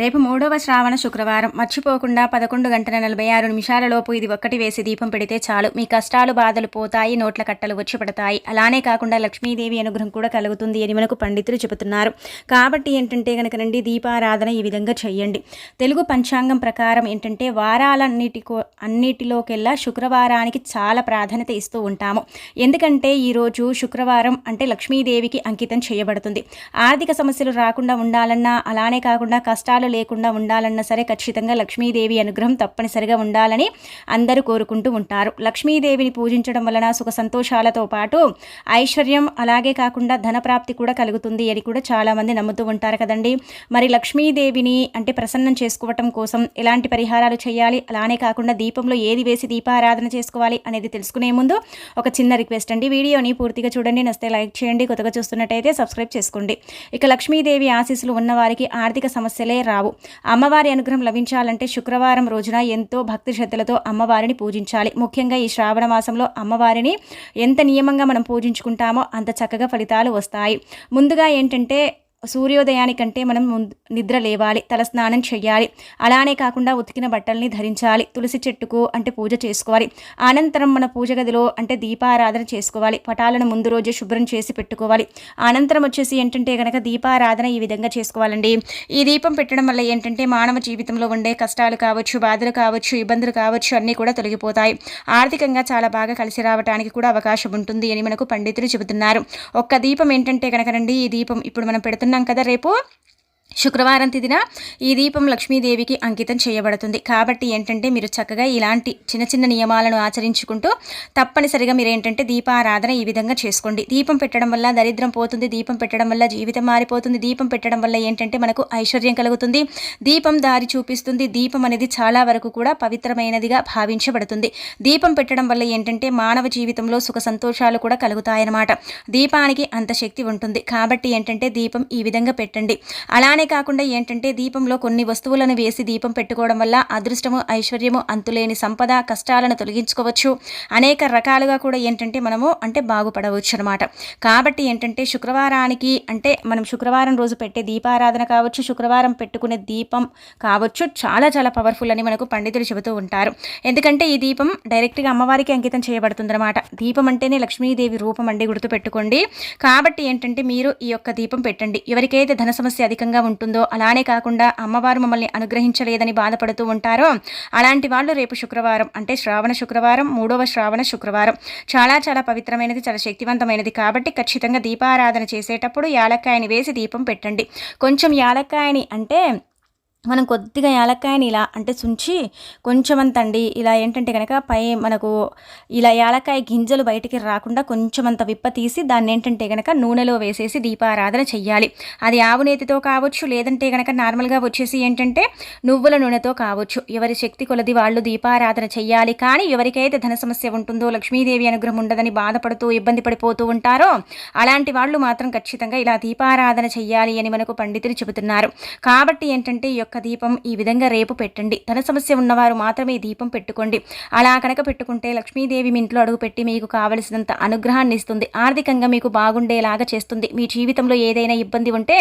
రేపు మూడవ శ్రావణ శుక్రవారం. మర్చిపోకుండా పదకొండు గంటల నలభై ఆరు నిమిషాలలోపు ఇది ఒక్కటి వేసి దీపం పెడితే చాలు. మీ కష్టాలు బాధలు పోతాయి నోట్ల కట్టలు వచ్చి పడతాయి. అలానే కాకుండా లక్ష్మీదేవి అనుగ్రహం కూడా కలుగుతుంది అని మనకు పండితులు చెబుతున్నారు. కాబట్టి ఏంటంటే కనుక రండి దీపారాధన ఈ విధంగా చేయండి. తెలుగు పంచాంగం ప్రకారం ఏంటంటే వారాలన్నిటికో అన్నిటిలోకెల్లా శుక్రవారానికి చాలా ప్రాధాన్యత ఇస్తూ ఉంటాము. ఎందుకంటే ఈరోజు శుక్రవారం అంటే లక్ష్మీదేవికి అంకితం చేయబడుతుంది. ఆర్థిక సమస్యలు రాకుండా ఉండాలన్నా అలానే కాకుండా కష్టాలు లేకుండా ఉండాలన్నా సరే ఖచ్చితంగా లక్ష్మీదేవి అనుగ్రహం తప్పనిసరిగా ఉండాలని అందరూ కోరుకుంటూ ఉంటారు. లక్ష్మీదేవిని పూజించడం వలన సుఖ సంతోషాలతో పాటు ఐశ్వర్యం అలాగే కాకుండా ధనప్రాప్తి కూడా కలుగుతుంది అని కూడా చాలామంది నమ్ముతూ ఉంటారు కదండి. మరి లక్ష్మీదేవిని అంటే ప్రసన్నం చేసుకోవటం కోసం ఎలాంటి పరిహారాలు చేయాలి? అలానే కాకుండా దీపంలో ఏది వేసి దీపారాధన చేసుకోవాలి అనేది తెలుసుకునే ముందు ఒక చిన్న రిక్వెస్ట్ అండి. వీడియోని పూర్తిగా చూడండి నస్తే లైక్ చేయండి కొత్తగా చూస్తున్నట్టయితే సబ్స్క్రైబ్ చేసుకోండి. ఇక లక్ష్మీదేవి ఆశీస్సులు ఉన్న వారికి ఆర్థిక సమస్యలే రా రావు. అమ్మవారి అనుగ్రహం లభించాలంటే శుక్రవారం రోజున ఎంతో భక్తి శ్రద్ధలతో అమ్మవారిని పూజించాలి. ముఖ్యంగా ఈ శ్రావణ మాసంలో అమ్మవారిని ఎంత నియమంగా మనం పూజించుకుంటామో అంత చక్కగా ఫలితాలు వస్తాయి. ముందుగా ఏంటంటే సూర్యోదయానికంటే మనం ముందు నిద్ర లేవాలి తలస్నానం చేయాలి అలానే కాకుండా ఉతికిన బట్టల్ని ధరించాలి తులసి చెట్టుకు అంటే పూజ చేసుకోవాలి. అనంతరం మన పూజ గదిలో అంటే దీపారాధన చేసుకోవాలి. పటాలను ముందు రోజే శుభ్రం చేసి పెట్టుకోవాలి. అనంతరం వచ్చేసి ఏంటంటే కనుక దీపారాధన ఈ విధంగా చేసుకోవాలండి. ఈ దీపం పెట్టడం వల్ల ఏంటంటే మానవ జీవితంలో ఉండే కష్టాలు కావచ్చు బాధలు కావచ్చు ఇబ్బందులు కావచ్చు అన్నీ కూడా తొలగిపోతాయి. ఆర్థికంగా చాలా బాగా కలిసి రావడానికి కూడా అవకాశం ఉంటుంది అని మనకు పండితులు చెబుతున్నారు. ఒక్క దీపం ఏంటంటే కనుక రండి ఈ దీపం ఇప్పుడు మనం పెడుతున్నాం అనుకున్నాం కదా రేపు? శుక్రవారం తిదిన ఈ దీపం లక్ష్మీదేవికి అంకితం చేయబడుతుంది. కాబట్టి ఏంటంటే మీరు చక్కగా ఇలాంటి చిన్న చిన్న నియమాలను ఆచరించుకుంటూ తప్పనిసరిగా మీరు ఏంటంటే దీపారాధన ఈ విధంగా చేసుకోండి. దీపం పెట్టడం వల్ల దరిద్రం పోతుంది దీపం పెట్టడం వల్ల జీవితం మారిపోతుంది దీపం పెట్టడం వల్ల ఏంటంటే మనకు ఐశ్వర్యం కలుగుతుంది. దీపం దారి చూపిస్తుంది దీపం అనేది చాలా వరకు కూడా పవిత్రమైనదిగా భావించబడుతుంది. దీపం పెట్టడం వల్ల ఏంటంటే మానవ జీవితంలో సుఖ సంతోషాలు కూడా కలుగుతాయన్నమాట. దీపానికి అంత శక్తి ఉంటుంది. కాబట్టి ఏంటంటే దీపం ఈ విధంగా పెట్టండి. అలానే కాకుండా ఏంటంటే దీపంలో కొన్ని వస్తువులను వేసి దీపం పెట్టుకోవడం వల్ల అదృష్టము ఐశ్వర్యము అంతులేని సంపద కష్టాలను తొలగించుకోవచ్చు. అనేక రకాలుగా కూడా ఏంటంటే మనము అంటే బాగుపడవచ్చు అనమాట కాబట్టి ఏంటంటే శుక్రవారానికి అంటే మనం శుక్రవారం రోజు పెట్టే దీపారాధన కావచ్చు శుక్రవారం పెట్టుకునే దీపం కావచ్చు చాలా చాలా పవర్ఫుల్ అని మనకు పండితులు చెబుతూ ఉంటారు. ఎందుకంటే ఈ దీపం డైరెక్ట్గా అమ్మవారికి అంకితం చేయబడుతుందన్నమాట దీపం అంటేనే లక్ష్మీదేవి రూపం అండి గుర్తుపెట్టుకోండి. కాబట్టి ఏంటంటే మీరు ఈ యొక్క దీపం పెట్టండి. ఎవరికైతే ధన సమస్య అధికంగా ఉంటుందో అలానే కాకుండా అమ్మవారు మమ్మల్ని అనుగ్రహించలేదని బాధపడుతూ ఉంటారో అలాంటి వాళ్ళు రేపు శుక్రవారం అంటే శ్రావణ శుక్రవారం మూడవ శ్రావణ శుక్రవారం. చాలా చాలా పవిత్రమైనది చాలా శక్తివంతమైనది కాబట్టి ఖచ్చితంగా దీపారాధన చేసేటప్పుడు యాలక్కాయని వేసి దీపం పెట్టండి. కొంచెం యాలక్కాయని అంటే మనం కొద్దిగా యాలక్కాయని ఇలా అంటే చుంచి కొంచెమంత అండి ఇలా ఏంటంటే కనుక పై మనకు ఇలా యాలక్కాయ గింజలు బయటికి రాకుండా కొంచెమంత విప్ప తీసి దాన్ని ఏంటంటే కనుక నూనెలో వేసేసి దీపారాధన చెయ్యాలి. అది ఆవు నేతితో కావచ్చు లేదంటే కనుక నార్మల్గా వచ్చేసి ఏంటంటే నువ్వుల నూనెతో కావచ్చు. ఎవరి శక్తి కొలది వాళ్ళు దీపారాధన చెయ్యాలి. కానీ ఎవరికైతే ధన సమస్య ఉంటుందో లక్ష్మీదేవి అనుగ్రహం ఉండదని బాధపడుతూ ఇబ్బంది పడిపోతూ ఉంటారో అలాంటి వాళ్ళు మాత్రం ఖచ్చితంగా ఇలా దీపారాధన చెయ్యాలి అని మనకు పండితులు చెబుతున్నారు. కాబట్టి ఏంటంటే యొక్క దీపం ఈ విధంగా రేపు పెట్టండి. ధన సమస్య ఉన్నవారు మాత్రమే దీపం పెట్టుకోండి. అలా కనుక పెట్టుకుంటే లక్ష్మీదేవి మీ ఇంట్లో అడుగుపెట్టి మీకు కావలసినంత అనుగ్రహాన్ని ఇస్తుంది. ఆర్థికంగా మీకు బాగుండేలాగా చేస్తుంది. మీ జీవితంలో ఏదైనా ఇబ్బంది ఉంటే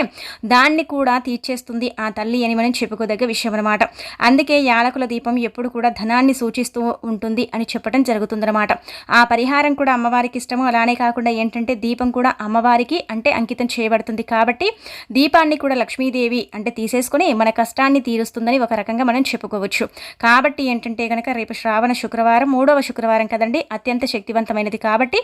దాన్ని కూడా తీర్చేస్తుంది ఆ తల్లి అని మనం చెప్పుకోదగ్గ విషయం అనమాట అందుకే యాలకుల దీపం ఎప్పుడు కూడా ధనాన్ని సూచిస్తూ ఉంటుంది అని చెప్పడం జరుగుతుందన్నమాట. ఆ పరిహారం కూడా అమ్మవారికి ఇష్టము. అలానే కాకుండా ఏంటంటే దీపం కూడా అమ్మవారికి అంటే అంకితం చేయబడుతుంది. కాబట్టి దీపాన్ని కూడా లక్ష్మీదేవి అంటే తీసేసుకొని మన కష్ట కష్టాన్ని తీరుస్తుందని ఒక రకంగా మనం చెప్పుకోవచ్చు. కాబట్టి ఏంటంటే కనుక రేపు శ్రావణ శుక్రవారం మూడవ శుక్రవారం కదండి అత్యంత శక్తివంతమైనది. కాబట్టి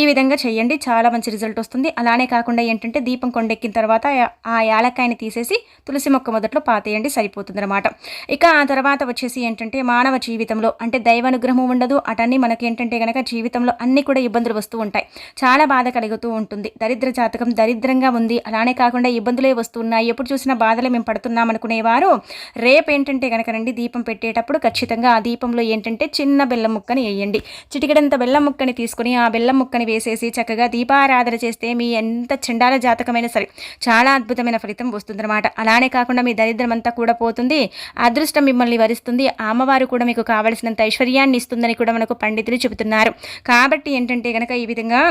ఈ విధంగా చేయండి. చాలా మంచి రిజల్ట్ వస్తుంది. అలానే కాకుండా ఏంటంటే దీపం కొండెక్కిన తర్వాత ఆ యాలక్కాయని తీసేసి తులసి మొక్క మొదట్లో పాతేయండి సరిపోతుందన్నమాట. ఇక ఆ తర్వాత వచ్చేసి ఏంటంటే మానవ జీవితంలో అంటే దైవానుగ్రహం ఉండదు. అటన్నీ మనకి ఏంటంటే కనుక జీవితంలో అన్ని కూడా ఇబ్బందులు వస్తూ ఉంటాయి. చాలా బాధ కలుగుతూ ఉంటుంది. దరిద్ర జాతకం దరిద్రంగా ఉంది. అలానే కాకుండా ఇబ్బందులే వస్తున్నాయి ఎప్పుడు చూసినా బాధలు మేము పడుతున్నాం అనుకునేవారు. రేపు ఏంటంటే కనుక రండి దీపం పెట్టేటప్పుడు ఖచ్చితంగా ఆ దీపంలో ఏంటంటే చిన్న బెల్లం ముక్కని వేయండి. చిటికడంత బెల్లం ముక్కని తీసుకుని ఆ బెల్లం ముక్కని వేసేసి చక్కగా దీపారాధన చేస్తే మీ ఎంత చండాల జాతకమైనా సరే చాలా అద్భుతమైన ఫలితం వస్తుందన్నమాట. అలానే కాకుండా మీ దరిద్రం అంతా కూడా పోతుంది అదృష్టం మిమ్మల్ని వరిస్తుంది అమ్మవారు కూడా మీకు కావలసినంత ఐశ్వర్యాన్ని ఇస్తుందని కూడా మనకు పండితులు చెబుతున్నారు. కాబట్టి ఏంటంటే కనుక ఈ విధంగా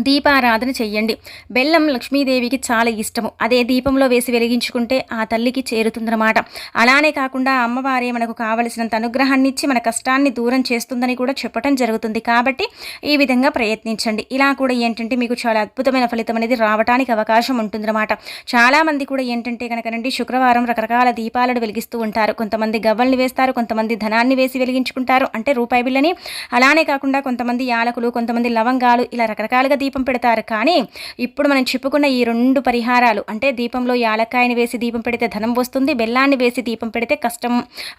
దీపారాధన చెయ్యండి. బెల్లం లక్ష్మీదేవికి చాలా ఇష్టము. అదే దీపంలో వేసి వెలిగించుకుంటే ఆ తల్లికి చేరుతుందన్నమాట. అలానే కాకుండా అమ్మవారే మనకు కావలసినంత అనుగ్రహాన్ని ఇచ్చి మన కష్టాన్ని దూరం చేస్తుందని కూడా చెప్పడం జరుగుతుంది. కాబట్టి ఈ విధంగా ప్రయత్నించండి. ఇలా కూడా ఏంటంటే మీకు చాలా అద్భుతమైన ఫలితం అనేది రావడానికి అవకాశం ఉంటుందన్నమాట. చాలామంది కూడా ఏంటంటే కనుకనండి శుక్రవారం రకరకాల దీపాలను వెలిగిస్తూ ఉంటారు. కొంతమంది గవ్వల్ని వేస్తారు కొంతమంది ధనాన్ని వేసి వెలిగించుకుంటారు. అంటే రూపాయి బిల్లని అలానే కాకుండా కొంతమంది యాలకులు కొంతమంది లవంగాలు ఇలా రకరకాలుగా దీపం పెడతారు. కానీ ఇప్పుడు మనం చెప్పుకున్న ఈ రెండు పరిహారాలు అంటే దీపంలో యాలక్కాయని వేసి దీపం పెడితే ధనం వస్తుంది బెల్లాన్ని వేసి దీపం పెడితే కష్టం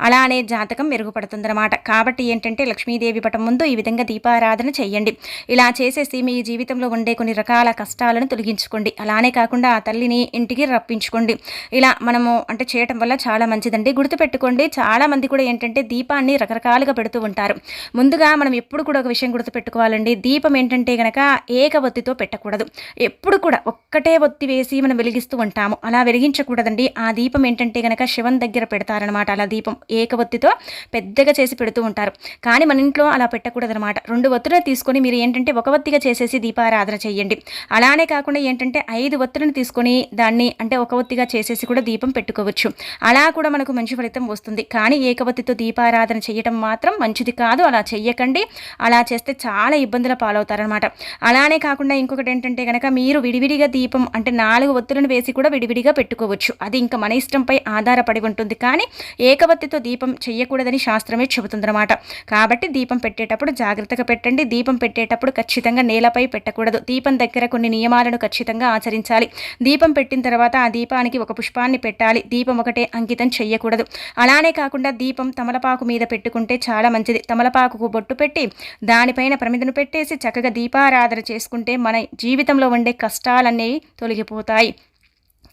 అలానే జాతకం మెరుగుపడుతుంది అన్నమాట కాబట్టి ఏంటంటే లక్ష్మీదేవి పటం ముందు ఈ విధంగా దీపారాధన చేయండి ఇలా చేసేసి మీ జీవితంలో ఉండే కొన్ని రకాల కష్టాలను తొలగించుకోండి. అలానే కాకుండా ఆ తల్లిని ఇంటికి రప్పించుకోండి. ఇలా మనము అంటే చేయటం వల్ల చాలా మంచిదండి. గుర్తుపెట్టుకోండి చాలా మంది కూడా ఏంటంటే దీపాన్ని రకరకాలుగా పెడుతూ ఉంటారు. ముందుగా మనం ఎప్పుడు కూడా ఒక విషయం గుర్తుపెట్టుకోవాలండి. దీపం ఏంటంటే కనుక ఏక ఏక ఒత్తితో పెట్టకూడదు. ఎప్పుడు కూడా ఒక్కటే ఒత్తి వేసి మనం వెలిగిస్తూ ఉంటాము. అలా వెలిగించకూడదండి. ఆ దీపం ఏంటంటే కనుక శివం దగ్గర పెడతారనమాట అలా దీపం ఏక ఒత్తితో పెద్దగా చేసి పెడుతూ ఉంటారు. కానీ మన ఇంట్లో అలా పెట్టకూడదనమాట రెండు ఒత్తులను తీసుకొని మీరు ఏంటంటే ఒక ఒత్తిగా చేసేసి దీపారాధన చేయండి. అలానే కాకుండా ఏంటంటే ఐదు ఒత్తులను తీసుకొని దాన్ని అంటే ఒక ఒత్తిగా చేసేసి కూడా దీపం పెట్టుకోవచ్చు. అలా కూడా మనకు మంచి ఫలితం వస్తుంది. కానీ ఏకవత్తితో దీపారాధన చేయటం మాత్రం మంచిది కాదు. అలా చెయ్యకండి. అలా చేస్తే చాలా ఇబ్బందుల పాలవుతారనమాట అలానే కాకుండా ఇంకొకటి ఏంటంటే కనుక మీరు విడివిడిగా దీపం అంటే నాలుగు ఒత్తులను వేసి కూడా విడివిడిగా పెట్టుకోవచ్చు. అది ఇంకా మన ఇష్టంపై ఆధారపడి ఉంటుంది. కానీ ఏకవత్తితో దీపం చేయకూడదని శాస్త్రమే చెబుతుందన్నమాట. కాబట్టి దీపం పెట్టేటప్పుడు జాగ్రత్తగా పెట్టండి. దీపం పెట్టేటప్పుడు ఖచ్చితంగా నేలపై పెట్టకూడదు. దీపం దగ్గర కొన్ని నియమాలను ఖచ్చితంగా ఆచరించాలి. దీపం పెట్టిన తర్వాత ఆ దీపానికి ఒక పుష్పాన్ని పెట్టాలి. దీపం ఒకటే అంకితం చేయకూడదు అలానే కాకుండా దీపం తమలపాకు మీద పెట్టుకుంటే చాలా మంచిది. తమలపాకుకు బొట్టు పెట్టి దానిపైన ప్రమిదను పెట్టేసి చక్కగా దీపారాధన చేసుకుంటే చేసుకుంటే మన జీవితంలో ఉండే కష్టాలన్నీ తొలగిపోతాయి.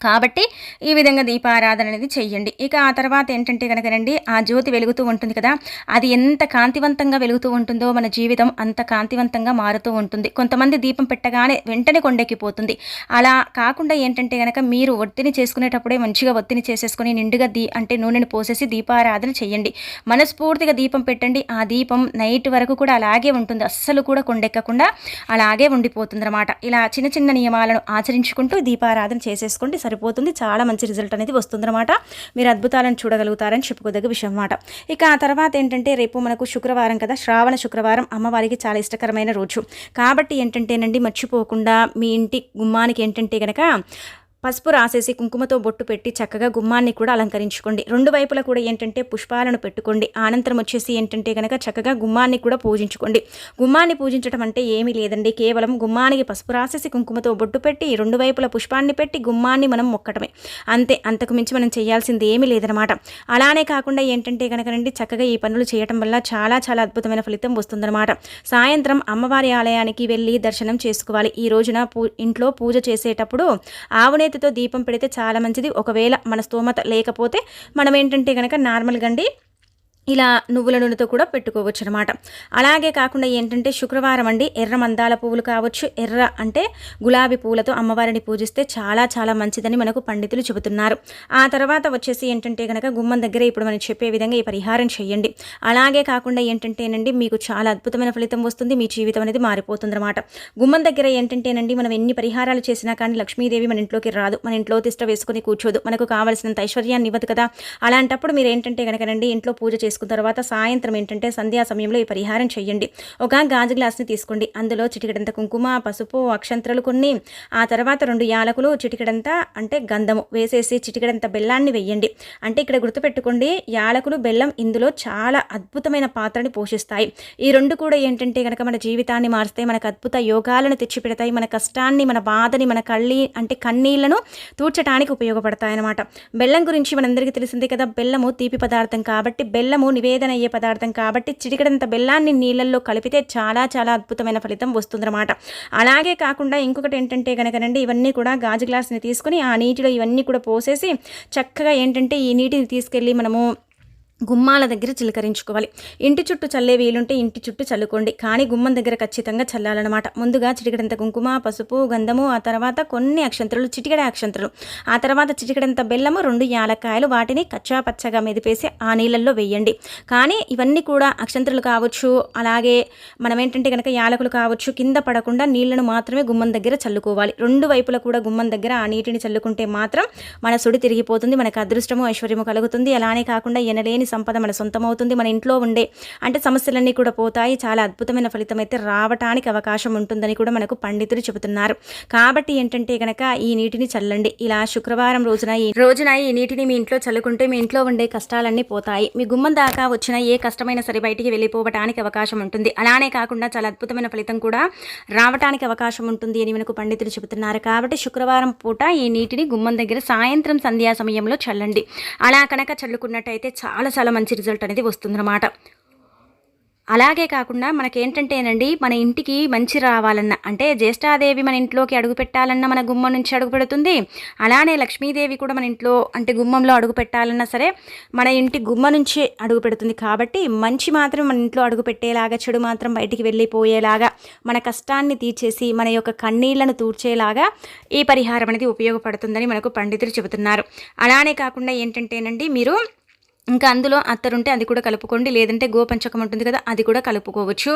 కాబట్టి ఈ విధంగా దీపారాధన అనేది చెయ్యండి. ఇక ఆ తర్వాత ఏంటంటే కనుక రండి ఆ జ్యోతి వెలుగుతూ ఉంటుంది కదా అది ఎంత కాంతివంతంగా వెలుగుతూ ఉంటుందో మన జీవితం అంత కాంతివంతంగా మారుతూ ఉంటుంది. కొంతమంది దీపం పెట్టగానే వెంటనే కొండెక్కిపోతుంది. అలా కాకుండా ఏంటంటే కనుక మీరు ఒత్తిని చేసుకునేటప్పుడే మంచిగా ఒత్తిని చేసేసుకుని నిండుగా దీ అంటే నూనెని పోసేసి దీపారాధన చెయ్యండి. మనస్ఫూర్తిగా దీపం పెట్టండి. ఆ దీపం నైట్ వరకు కూడా అలాగే ఉంటుంది. అస్సలు కూడా కొండెక్కకుండా అలాగే ఉండిపోతుంది ఇలా చిన్న చిన్న నియమాలను ఆచరించుకుంటూ దీపారాధన చేసేసుకోండి. సరిపోతుంది. చాలా మంచి రిజల్ట్ అనేది వస్తుందన్నమాట. మీరు అద్భుతాలను చూడగలుగుతారని చెప్పుకోదగ్గ విషయం అన్నమాట ఇక ఆ తర్వాత ఏంటంటే రేపు మనకు శుక్రవారం కదా. శ్రావణ శుక్రవారం అమ్మవారికి చాలా ఇష్టకరమైన రోజు. కాబట్టి ఏంటంటేనండి మర్చిపోకుండా మీ ఇంటి గుమ్మానికి ఏంటంటే కనుక పసుపు రాసేసి కుంకుమతో బొట్టు పెట్టి చక్కగా గుమ్మాన్ని కూడా అలంకరించుకోండి. రెండు వైపులా కూడా ఏంటంటే పుష్పాలను పెట్టుకోండి. అనంతరం వచ్చేసి ఏంటంటే కనుక చక్కగా గుమ్మాన్ని కూడా పూజించుకోండి. గుమ్మాన్ని పూజించడం అంటే ఏమీ లేదండి. కేవలం గుమ్మానికి పసుపు రాసేసి కుంకుమతో బొట్టు పెట్టి రెండు వైపుల పుష్పాన్ని పెట్టి గుమ్మాన్ని మనం మొక్కటమే. అంతే అంతకు మించి మనం చేయాల్సింది ఏమీ లేదనమాట అలానే కాకుండా ఏంటంటే కనుకనండి చక్కగా ఈ పనులు చేయటం వల్ల చాలా చాలా అద్భుతమైన ఫలితం వస్తుందన్నమాట. సాయంత్రం అమ్మవారి ఆలయానికి వెళ్ళి దర్శనం చేసుకోవాలి. ఈ రోజున పూ ఇంట్లో పూజ చేసేటప్పుడు ఆవునే చేతితో దీపం పెడితే చాలా మంచిది. ఒకవేళ మన స్తోమత లేకపోతే మనం ఏంటంటే కనుక నార్మల్గా అండి ఇలా నువ్వుల నూనెతో కూడా పెట్టుకోవచ్చు అనమాట అలాగే కాకుండా ఏంటంటే శుక్రవారం అండి ఎర్ర మందాల పువ్వులు కావచ్చు. ఎర్ర అంటే గులాబీ పువ్వులతో అమ్మవారిని పూజిస్తే చాలా చాలా మంచిదని మనకు పండితులు చెబుతున్నారు. ఆ తర్వాత వచ్చేసి ఏంటంటే కనుక గుమ్మం దగ్గర ఇప్పుడు మనం చెప్పే విధంగా ఈ పరిహారం చేయండి. అలాగే కాకుండా ఏంటంటేనండి మీకు చాలా అద్భుతమైన ఫలితం వస్తుంది. మీ జీవితం అనేది మారిపోతుంది అనమాట గుమ్మం దగ్గర ఏంటంటేనండి మనం ఎన్ని పరిహారాలు చేసినా కానీ లక్ష్మీదేవి మన ఇంట్లోకి రాదు. మన ఇంట్లో తిష్ట వేసుకుని కూర్చోదు. మనకు కావాల్సినంత ఐశ్వర్యాన్ని ఇవ్వదు కదా. అలాంటప్పుడు మీరు ఏంటంటే కనుకనండి ఇంట్లో పూజ చేసుకున్న తర్వాత సాయంత్రం ఏంటంటే సంధ్యా సమయంలో ఈ పరిహారం చేయండి ఒక గాజు గ్లాస్ని తీసుకోండి. అందులో చిటికెడంత కుంకుమ పసుపు అక్షంత్రలు కొన్ని. ఆ తర్వాత రెండు యాలకులు చిటికెడంత అంటే గంధము వేసేసి చిటికెడంత బెల్లాన్ని వెయ్యండి అంటే ఇక్కడ గుర్తుపెట్టుకోండి యాలకులు బెల్లం ఇందులో చాలా అద్భుతమైన పాత్రని పోషిస్తాయి. ఈ రెండు కూడా ఏంటంటే కనుక మన జీవితాన్ని మారుస్తాయి మనకు అద్భుత యోగాలను తెచ్చిపెడతాయి మన కష్టాన్ని మన బాధని మన కళ్ళి అంటే కన్నీళ్ళను తూర్చడానికి ఉపయోగపడతాయి అన్నమాట బెల్లం గురించి మనందరికీ తెలిసిందే కదా బెల్లము తీపి పదార్థం కాబట్టి బెల్లం బెల్లము నివేదన అయ్యే పదార్థం కాబట్టి చిటికడంత బెల్లాన్ని నీళ్ళల్లో కలిపితే చాలా చాలా అద్భుతమైన ఫలితం వస్తుందన్నమాట. అలాగే కాకుండా ఇంకొకటి ఏంటంటే కనుకనండి ఇవన్నీ కూడా గాజు గ్లాస్ని తీసుకుని ఆ నీటిలో ఇవన్నీ కూడా పోసేసి చక్కగా ఏంటంటే ఈ నీటిని తీసుకెళ్ళి మనము గుమ్మాల దగ్గర చిలకరించుకోవాలి. ఇంటి చుట్టూ చల్లే వీలుంటే ఇంటి చుట్టూ చల్లుకోండి. కానీ గుమ్మం దగ్గర ఖచ్చితంగా చల్లాలన్నమాట. ముందుగా చిటికడంత కుంకుమ పసుపు గంధము ఆ తర్వాత కొన్ని అక్షంతరులు చిటికడ అక్షంతరులు ఆ తర్వాత చిటికడంత బెల్లము రెండు యాలక్కాయలు వాటిని కచ్చా పచ్చగా మెదిపేసి ఆ నీళ్ళల్లో వేయండి. కానీ ఇవన్నీ కూడా అక్షంతరులు కావచ్చు అలాగే మనం ఏంటంటే కనుక యాలకులు కావచ్చు కింద పడకుండా నీళ్ళను మాత్రమే గుమ్మం దగ్గర చల్లుకోవాలి. రెండు వైపులా కూడా గుమ్మం దగ్గర ఆ నీటిని చల్లుకుంటే మాత్రం మన సుడి తిరిగిపోతుంది మనకు అదృష్టము ఐశ్వర్యము కలుగుతుంది. అలానే కాకుండా ఎనలేని సంపద మన సొంతమవుతుంది మన ఇంట్లో ఉండే అంటే సమస్యలన్నీ కూడా పోతాయి. చాలా అద్భుతమైన ఫలితం అయితే రావటానికి అవకాశం ఉంటుందని కూడా మనకు పండితులు చెబుతున్నారు. కాబట్టి ఏంటంటే కనుక ఈ నీటిని చల్లండి. ఇలా శుక్రవారం రోజున ఈ రోజున ఈ నీటిని మీ ఇంట్లో చల్లుకుంటే మీ ఇంట్లో ఉండే కష్టాలన్నీ పోతాయి. మీ గుమ్మం దాకా వచ్చిన ఏ కష్టమైన సరే బయటికి వెళ్ళిపోవటానికి అవకాశం ఉంటుంది. అలానే కాకుండా చాలా అద్భుతమైన ఫలితం కూడా రావటానికి అవకాశం ఉంటుంది అని మనకు పండితులు చెబుతున్నారు. కాబట్టి శుక్రవారం పూట ఈ నీటిని గుమ్మం దగ్గర సాయంత్రం సంధ్యా సమయంలో చల్లండి. అలా కనుక చల్లుకున్నట్టయితే చాలా చాలా మంచి రిజల్ట్ అనేది వస్తుందన్నమాట. అలాగే కాకుండా మనకేంటంటేనండి మన ఇంటికి మంచి రావాలన్న అంటే జ్యేష్ఠాదేవి మన ఇంట్లోకి అడుగు పెట్టాలన్న మన గుమ్మం నుంచి అడుగు పెడుతుంది. అలానే లక్ష్మీదేవి కూడా మన ఇంట్లో అంటే గుమ్మంలో అడుగు పెట్టాలన్నా సరే మన ఇంటి గుమ్మ నుంచి అడుగు పెడుతుంది కాబట్టి మంచి మాత్రం మన ఇంట్లో అడుగు పెట్టేలాగా చెడు మాత్రం బయటికి వెళ్ళిపోయేలాగా మన కష్టాన్ని తీర్చేసి మన యొక్క కన్నీళ్ళను తూర్చేలాగా ఈ పరిహారం అనేది ఉపయోగపడుతుందని మనకు పండితులు చెబుతున్నారు. అలానే కాకుండా ఏంటంటేనండి మీరు ఇంకా అందులో అత్తరుంటే అది కూడా కలుపుకోండి. లేదంటే గోపంచకం ఉంటుంది కదా అది కూడా కలుపుకోవచ్చు.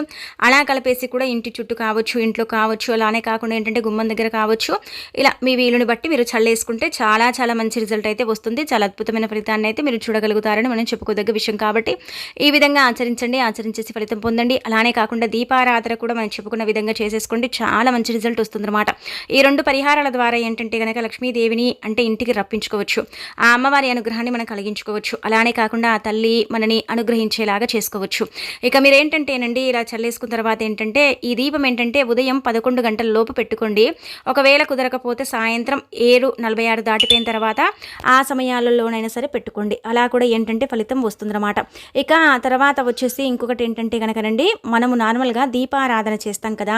అలా కలిపేసి కూడా ఇంటి చుట్టూ కావచ్చు ఇంట్లో కావచ్చు అలానే కాకుండా ఏంటంటే గుమ్మం దగ్గర కావచ్చు. ఇలా మీ వీలుని బట్టి మీరు చల్లేసుకుంటే చాలా చాలా మంచి రిజల్ట్ అయితే వస్తుంది. చాలా అద్భుతమైన ఫలితాన్ని అయితే మీరు చూడగలుగుతారని మనం చెప్పుకోదగ్గ విషయం కాబట్టి ఈ విధంగా ఆచరించండి. ఆచరించేసి ఫలితం పొందండి. అలానే కాకుండా దీపారాధన కూడా మనం చెప్పుకున్న విధంగా చేసేసుకోండి. చాలా మంచి రిజల్ట్ వస్తుందన్నమాట. ఈ రెండు పరిహారాల ద్వారా ఏంటంటే కనుక లక్ష్మీదేవిని అంటే ఇంటికి రప్పించుకోవచ్చు. ఆ అమ్మవారి అనుగ్రహాన్ని మనం కలిగించుకోవచ్చు. అలానే కాకుండా ఆ తల్లి మనని అనుగ్రహించేలాగా చేసుకోవచ్చు. ఇక మీరు ఏంటంటేనండి ఇలా చల్లేసుకున్న తర్వాత ఏంటంటే ఈ దీపం ఏంటంటే ఉదయం పదకొండు గంటల లోపు పెట్టుకోండి. ఒకవేళ కుదరకపోతే సాయంత్రం ఏడు నలభై ఆరు దాటిపోయిన తర్వాత ఆ సమయాలలోనైనా సరే పెట్టుకోండి. అలా కూడా ఏంటంటే ఫలితం వస్తుందన్నమాట. ఇక ఆ తర్వాత వచ్చేసి ఇంకొకటి ఏంటంటే కనుకనండి మనము నార్మల్గా దీపారాధన చేస్తాం కదా.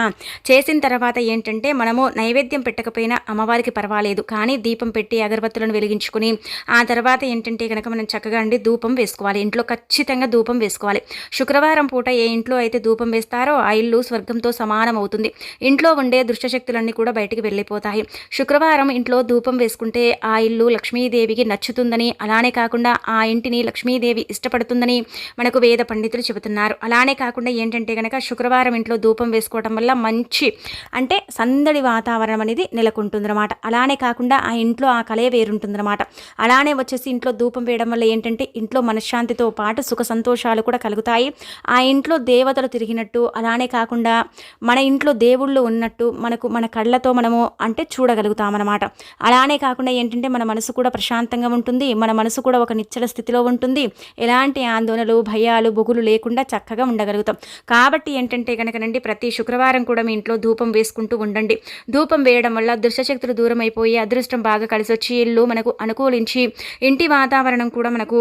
చేసిన తర్వాత ఏంటంటే మనము నైవేద్యం పెట్టకపోయినా అమ్మవారికి పర్వాలేదు. కానీ దీపం పెట్టి అగరబత్తులను వెలిగించుకుని ఆ తర్వాత ఏంటంటే కనుక మనం చక్కగా అండి ధూపం వేసుకోవాలి. ఇంట్లో ఖచ్చితంగా ధూపం వేసుకోవాలి. శుక్రవారం పూట ఏ ఇంట్లో అయితే ధూపం వేస్తారో ఆ ఇల్లు స్వర్గంతో సమానం అవుతుంది ఇంట్లో ఉండే దుష్టశక్తులన్నీ కూడా బయటికి వెళ్ళిపోతాయి. శుక్రవారం ఇంట్లో ధూపం వేసుకుంటే ఆ ఇల్లు లక్ష్మీదేవికి నచ్చుతుందని అలానే కాకుండా ఆ ఇంటిని లక్ష్మీదేవి ఇష్టపడుతుందని మనకు వేద పండితులు చెబుతున్నారు. అలానే కాకుండా ఏంటంటే కనుక శుక్రవారం ఇంట్లో ధూపం వేసుకోవడం వల్ల మంచి అంటే సందడి వాతావరణం అనేది నెలకొంటుందన్నమాట. అలానే కాకుండా ఆ ఇంట్లో ఆ కలయ వేరుంటుందన్నమాట. అలానే వచ్చేసి ఇంట్లో ధూపం వేయడం వల్ల ఏంటంటే ఇంట్లో మనశ్శాంతితో పాటు సుఖ సంతోషాలు కూడా కలుగుతాయి. ఆ ఇంట్లో దేవతలు తిరిగినట్టు అలానే కాకుండా మన ఇంట్లో దేవుళ్ళు ఉన్నట్టు మనకు మన కళ్ళతో మనము అంటే చూడగలుగుతామన్నమాట. అలానే కాకుండా ఏంటంటే మన మనసు కూడా ప్రశాంతంగా ఉంటుంది మన మనసు కూడా ఒక నిచ్చల స్థితిలో ఉంటుంది. ఎలాంటి ఆందోళనలు భయాలు బొగులు లేకుండా చక్కగా ఉండగలుగుతాం. కాబట్టి ఏంటంటే కనుకనండి ప్రతి శుక్రవారం కూడా మీ ఇంట్లో ధూపం వేసుకుంటూ ఉండండి. ధూపం వేయడం వల్ల దుష్టశక్తులు దూరం అయిపోయి అదృష్టం బాగా కలిసి వచ్చి ఇల్లు మనకు అనుకూలించి ఇంటి వాతావరణం కూడా మనకు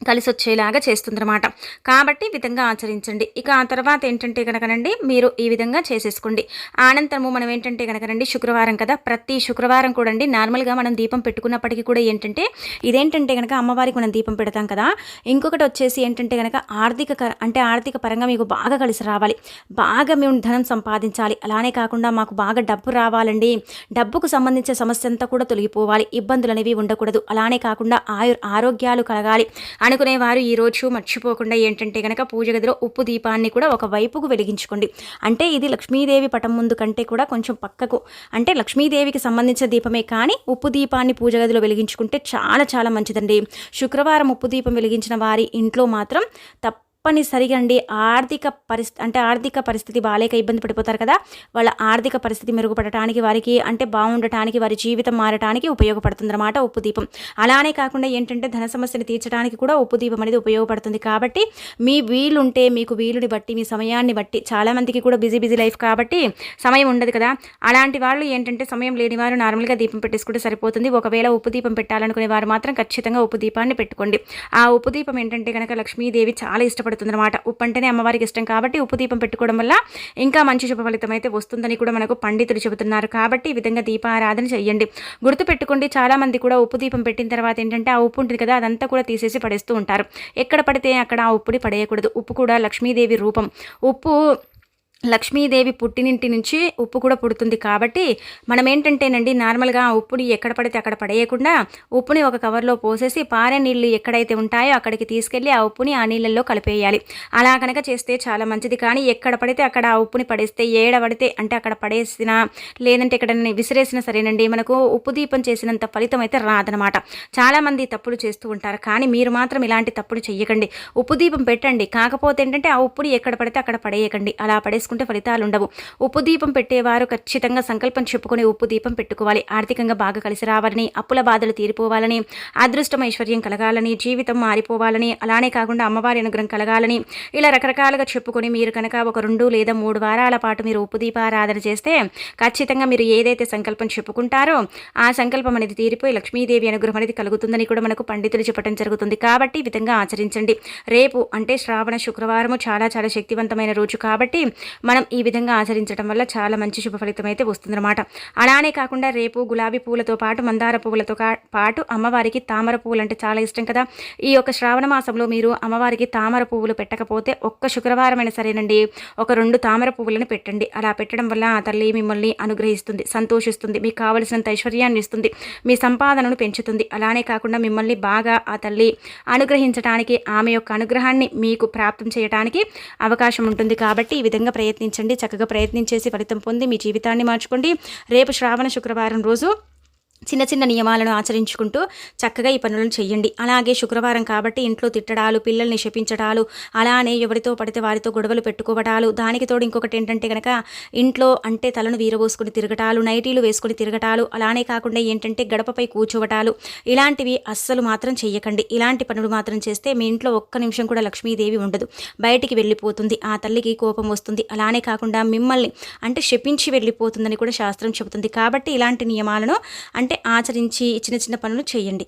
కలిసి వచ్చేలాగా చేస్తుందన్నమాట. కాబట్టి ఈ విధంగా ఆచరించండి. ఇక ఆ తర్వాత ఏంటంటే కనుకనండి మీరు ఈ విధంగా చేసేసుకోండి. అనంతరము మనం ఏంటంటే కనుకనండి శుక్రవారం కదా ప్రతి శుక్రవారం కూడా అండి నార్మల్గా మనం దీపం పెట్టుకున్నప్పటికీ కూడా ఏంటంటే ఇదేంటంటే కనుక అమ్మవారికి మనం దీపం పెడతాం కదా ఇంకొకటి వచ్చేసి ఏంటంటే కనుక ఆర్థిక అంటే ఆర్థిక పరంగా మీకు బాగా కలిసి రావాలి. బాగా మేము ధనం సంపాదించాలి. అలానే కాకుండా మాకు బాగా డబ్బు రావాలండి. డబ్బుకు సంబంధించిన సమస్య అంతా కూడా తొలగిపోవాలి. ఇబ్బందులు అనేవి ఉండకూడదు. అలానే కాకుండా ఆయు ఆరోగ్యాలు కలగాలి. అనుకునేవారు ఈరోజు మర్చిపోకుండా ఏంటంటే కనుక పూజ గదిలో ఉప్పు దీపాన్ని కూడా ఒక వైపుకు వెలిగించుకోండి. అంటే ఇది లక్ష్మీదేవి పటం ముందు కంటే కూడా కొంచెం పక్కకు. అంటే లక్ష్మీదేవికి సంబంధించిన దీపమే కానీ ఉప్పు దీపాన్ని పూజ గదిలో వెలిగించుకుంటే చాలా చాలా మంచిదండి. శుక్రవారం ఉప్పు దీపం వెలిగించిన వారి ఇంట్లో మాత్రం తప్ప తప్పనిసరిగా అండి ఆర్థిక పరిస్థితి అంటే ఆర్థిక పరిస్థితి బాలేక ఇబ్బంది పడిపోతారు కదా. వాళ్ళ ఆర్థిక పరిస్థితి మెరుగుపడటానికి వారికి అంటే బాగుండటానికి వారి జీవితం మారటానికి ఉపయోగపడుతుందన్నమాట ఉప్పు దీపం. అలానే కాకుండా ఏంటంటే ధన సమస్యను తీర్చడానికి కూడా ఉప్పు దీపం అనేది ఉపయోగపడుతుంది కాబట్టి మీ వీలుంటే మీకు వీలుని బట్టి మీ సమయాన్ని బట్టి చాలామందికి కూడా బిజీ బిజీ లైఫ్ కాబట్టి సమయం ఉండదు కదా. అలాంటి వాళ్ళు ఏంటంటే సమయం లేని వారు నార్మల్గా దీపం పెట్టేసుకుంటే సరిపోతుంది. ఒకవేళ ఉప్పు దీపం పెట్టాలనుకునే వారు మాత్రం ఖచ్చితంగా ఉప్పు దీపాన్ని పెట్టుకోండి. ఆ ఉప్పు దీపం ఏంటంటే కనుక లక్ష్మీదేవి చాలా ఇష్టపడుతుంది. పడుతుందన్నమాట. ఉప్పు అంటేనే అమ్మవారికి ఇష్టం కాబట్టి ఉప్పు దీపం పెట్టుకోవడం వల్ల ఇంకా మంచి శుభ ఫలితం అయితే వస్తుందని కూడా మనకు పండితులు చెబుతున్నారు. కాబట్టి ఈ విధంగా దీపారాధన చేయండి గుర్తుపెట్టుకోండి చాలామంది కూడా ఉప్పు దీపం పెట్టిన తర్వాత ఏంటంటే ఆ ఉప్పు ఉంటుంది కదా అదంతా కూడా తీసేసి పడేస్తూ ఉంటారు. ఎక్కడ పడితే అక్కడ ఆ ఉప్పుని పడేయకూడదు. ఉప్పు కూడా లక్ష్మీదేవి రూపం. ఉప్పు లక్ష్మీదేవి పుట్టినింటి నుంచి ఉప్పు కూడా పుడుతుంది కాబట్టి మనం ఏంటంటేనండి నార్మల్గా ఆ ఉప్పుని ఎక్కడ పడితే అక్కడ పడేయకుండా ఉప్పుని ఒక కవర్లో పోసేసి పారే నీళ్ళు ఎక్కడైతే ఉంటాయో అక్కడికి తీసుకెళ్ళి ఆ ఉప్పుని ఆ నీళ్ళల్లో కలిపేయాలి. అలా కనుక చేస్తే చాలా మంచిది. కానీ ఎక్కడ పడితే అక్కడ ఆ ఉప్పుని పడేస్తే ఏడ పడితే అంటే అక్కడ పడేసిన లేదంటే ఇక్కడ విసిరేసినా సరేనండి మనకు ఉప్పు దీపం చేసినంత ఫలితం అయితే రాదనమాట. చాలామంది తప్పులు చేస్తూ ఉంటారు. కానీ మీరు మాత్రం ఇలాంటి తప్పులు చెయ్యకండి. ఉప్పు దీపం పెట్టండి. కాకపోతే ఏంటంటే ఆ ఉప్పుని ఎక్కడ పడితే అక్కడ పడేయకండి. అలా పడేసుకుంటే ఫలితాలు ఉండవు ఉప్పు దీపం పెట్టేవారు ఖచ్చితంగా సంకల్పం చెప్పుకొని ఉప్పు దీపం పెట్టుకోవాలి. ఆర్థికంగా బాగా కలిసి రావాలని అప్పుల బాధలు తీరిపోవాలని అదృష్టం ఐశ్వర్యం కలగాలని జీవితం మారిపోవాలని అలానే కాకుండా అమ్మవారి అనుగ్రహం కలగాలని ఇలా రకరకాలుగా చెప్పుకొని మీరు కనుక ఒక రెండు లేదా మూడు వారాల పాటు మీరు ఉప్పు దీపారాధన చేస్తే ఖచ్చితంగా మీరు ఏదైతే సంకల్పం చెప్పుకుంటారో ఆ సంకల్పం అనేది తీరిపోయి లక్ష్మీదేవి అనుగ్రహం అనేది కలుగుతుందని కూడా మనకు పండితులు చెప్పడం జరుగుతుంది. కాబట్టి ఈ విధంగా ఆచరించండి. రేపు అంటే శ్రావణ శుక్రవారము చాలా చాలా శక్తివంతమైన రోజు కాబట్టి మనం ఈ విధంగా ఆచరించడం వల్ల చాలా మంచి శుభ ఫలితం అయితే వస్తుందన్నమాట. అలానే కాకుండా రేపు గులాబీ పూలతో పాటు మందార పువ్వులతో పాటు అమ్మవారికి తామర పువ్వులు అంటే చాలా ఇష్టం కదా. ఈ యొక్క శ్రావణ మాసంలో మీరు అమ్మవారికి తామర పువ్వులు పెట్టకపోతే ఒక్క శుక్రవారం అయినా సరేనండి. ఒక రెండు తామర పువ్వులను పెట్టండి. అలా పెట్టడం వల్ల ఆ తల్లి మిమ్మల్ని అనుగ్రహిస్తుంది సంతోషిస్తుంది మీకు కావలసినంత ఐశ్వర్యాన్ని ఇస్తుంది మీ సంపాదనను పెంచుతుంది. అలానే కాకుండా మిమ్మల్ని బాగా ఆ తల్లి అనుగ్రహించడానికి ఆమె యొక్క అనుగ్రహాన్ని మీకు ప్రాప్తం చేయడానికి అవకాశం ఉంటుంది కాబట్టి ఈ విధంగా ప్రయత్నించండి. చక్కగా ప్రయత్నించేసి ఫలితం పొంది మీ జీవితాన్ని మార్చుకోండి. రేపు శ్రావణ శుక్రవారం రోజు చిన్న చిన్న నియమాలను ఆచరించుకుంటూ చక్కగా ఈ పనులను చేయండి అలాగే శుక్రవారం కాబట్టి ఇంట్లో తిట్టడాలు పిల్లల్ని శపించడాలు అలానే ఎవరితో పడితే వారితో గొడవలు పెట్టుకోవడాలు దానికి తోడు ఇంకొకటి ఏంటంటే కనుక ఇంట్లో అంటే తలను వీరబోసుకుని తిరగటాలు నైటీలు వేసుకుని తిరగటాలు అలానే కాకుండా ఏంటంటే గడపపై కూర్చోవటాలు ఇలాంటివి అస్సలు మాత్రం చెయ్యకండి. ఇలాంటి పనులు మాత్రం చేస్తే మీ ఇంట్లో ఒక్క నిమిషం కూడా లక్ష్మీదేవి ఉండదు. బయటికి వెళ్ళిపోతుంది. ఆ తల్లికి కోపం వస్తుంది. అలానే కాకుండా మిమ్మల్ని అంటే శపించి వెళ్ళిపోతుందని కూడా శాస్త్రం చెబుతుంది. కాబట్టి ఇలాంటి నియమాలను అంటే ఆచరించి చిన్న చిన్న పనులు చేయండి.